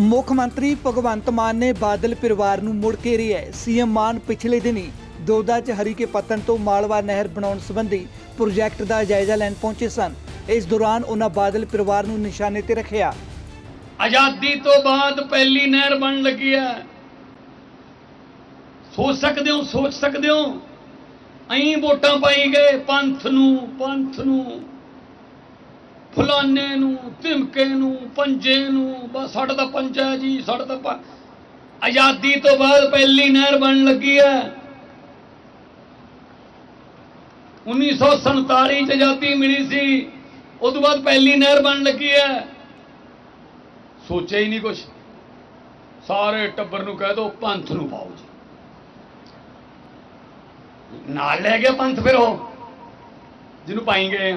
ਮੁੱਖ ਮੰਤਰੀ ਭਗਵੰਤ ਮਾਨ ਨੇ ਬਾਦਲ ਪਰਿਵਾਰ ਨੂੰ ਮੁੜ ਕੇ ਰਿਹਾ ਸੀਐਮ ਮਾਨ ਪਿਛਲੇ ਦਿਨੀ ਦੋਦਾ ਚ ਹਰੀਕੇ ਪੱਤਨ ਤੋਂ ਮਾਲਵਾ ਨਹਿਰ ਬਣਾਉਣ ਸੰਬੰਧੀ ਪ੍ਰੋਜੈਕਟ ਦਾ ਜਾਇਜ਼ਾ ਲੈਣ ਪਹੁੰਚੇ ਸਨ। ਇਸ ਦੌਰਾਨ ਉਹਨਾਂ ਬਾਦਲ ਪਰਿਵਾਰ ਨੂੰ ਨਿਸ਼ਾਨੇ ਤੇ ਰੱਖਿਆ। ਆਜ਼ਾਦੀ ਤੋਂ ਬਾਅਦ ਪਹਿਲੀ ਨਹਿਰ ਬਣ ਲੱਗੀ ਹੈ। ਸੋਚ ਸਕਦੇ ਹੋ, ਸੋਚ ਸਕਦੇ ਹੋ? ਅਹੀਂ ਵੋਟਾਂ ਪਾਈ ਗਏ, ਪੰਥ ਨੂੰ ਪੰਥ ਨੂੰ। ਫਲਾਨੇ ਨੂੰ, ਧਿਮਕੇ ਨੂੰ, ਪੰਜੇ ਨੂੰ, ਬਸ ਸਾਡਾ ਤਾਂ ਪੰਜਾ ਹੈ ਜੀ, ਸਾਡਾ ਤਾਂ ਆਜ਼ਾਦੀ ਤੋਂ ਬਾਅਦ ਪਹਿਲੀ ਨਹਿਰ ਬਣ ਲੱਗੀ ਹੈ। 1947 ਚ ਆਜ਼ਾਦੀ ਮਿਲੀ ਸੀ ਉਸ ਤੋਂ ਬਾਅਦ ਪਹਿਲੀ ਨਹਿਰ ਬਣ ਲੱਗੀ ਹੈ। ਸੋਚਿਆ ਹੀ ਨਹੀਂ ਕੁਛ। ਸਾਰੇ ਟੱਬਰ ਨੂੰ ਕਹਿ ਦੋ, ਪੰਥ ਨੂੰ ਪਾਓ ਜੀ। ਨਾਲ ਲੈ ਗਿਆ ਪੰਥ ਫਿਰ ਉਹ, ਜਿਹਨੂੰ ਪਾਈ ਗਏ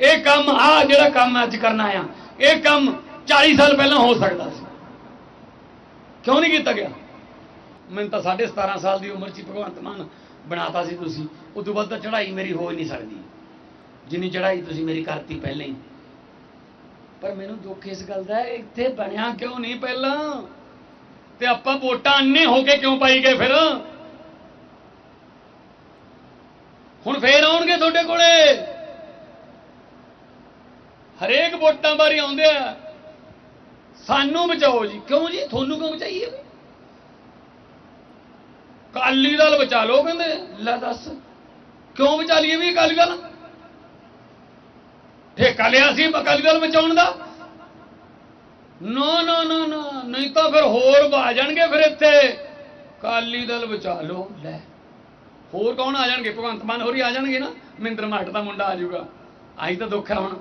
ਇਹ ਕੰਮ ਆ ਜਿਹੜਾ ਕੰਮ ਅੱਜ ਕਰਨਾ ਆ। ਇਹ ਕੰਮ 40 ਸਾਲ ਪਹਿਲਾਂ ਹੋ ਸਕਦਾ ਸੀ। ਕਿਉਂ ਨਹੀਂ ਕੀਤਾ ਗਿਆ? ਮੈਨੂੰ ਤਾਂ 17.5 ਸਾਲ ਦੀ ਉਮਰ 'ਚ ਭਗਵੰਤ ਮਾਨ ਬਣਾਤਾ ਸੀ ਤੁਸੀਂ। ਉਦੋਂ ਬਾਅਦ ਤਾਂ ਚੜ੍ਹਾਈ ਮੇਰੀ ਹੋ ਹੀ ਨਹੀਂ ਸਕਦੀ। ਜਿੰਨੀ ਚੜ੍ਹਾਈ ਤੁਸੀਂ ਮੇਰੀ ਕਰਤੀ ਪਹਿਲਾਂ ਹੀ। ਪਰ ਮੈਨੂੰ ਦੁੱਖ ਇਸ ਗੱਲ ਦਾ ਇੱਥੇ ਬਣਿਆ ਕਿਉਂ ਨਹੀਂ ਪਹਿਲਾਂ? ਤੇ ਆਪਾਂ ਵੋਟਾਂ ਅੰਨੇ ਹੋ ਕੇ ਕਿਉਂ ਪਾਈ ਗਏ ਫਿਰ? ਹੁਣ ਫੇਰ ਆਉਣਗੇ ਤੁਹਾਡੇ ਕੋਲੇ ਹਰੇਕ ਵੋਟਾਂ ਬਾਰੇ ਆਉਂਦੇ ਆ। ਸਾਨੂੰ ਬਚਾਓ ਜੀ। ਕਿਉਂ ਜੀ? ਤੁਹਾਨੂੰ ਕਿਉਂ ਬਚਾਈਏ ਅਕਾਲੀ ਦਲ ਬਚਾ ਲਓ ਕਹਿੰਦੇ। ਲੈ ਦੱਸ। ਕਿਉਂ ਬਚਾ ਲਈਏ ਵੀ ਅਕਾਲੀ ਦਲ? ਠੇਕਾ ਲਿਆ ਸੀ ਅਕਾਲੀ ਦਲ ਬਚਾਉਣ ਦਾ। ਨੋ ਨੋ ਨੋ ਨੋ। ਨਹੀਂ ਤਾਂ ਫਿਰ ਹੋਰ ਆ ਜਾਣਗੇ ਫਿਰ ਇੱਥੇ। ਅਕਾਲੀ ਦਲ ਬਚਾ ਲਓ। ਲੈ। ਹੋਰ ਕੌਣ ਆ ਜਾਣਗੇ? ਭਗਵੰਤ ਮਾਨ ਹੋਰੀ ਆ ਜਾਣਗੇ ਨਾ। ਮਹਿੰਦਰ ਮਾਟ ਦਾ ਮੁੰਡਾ ਆ ਜਾਊਗਾ। ਆਹੀ ਤਾਂ ਦੁੱਖ ਹੈ ਹੁਣ।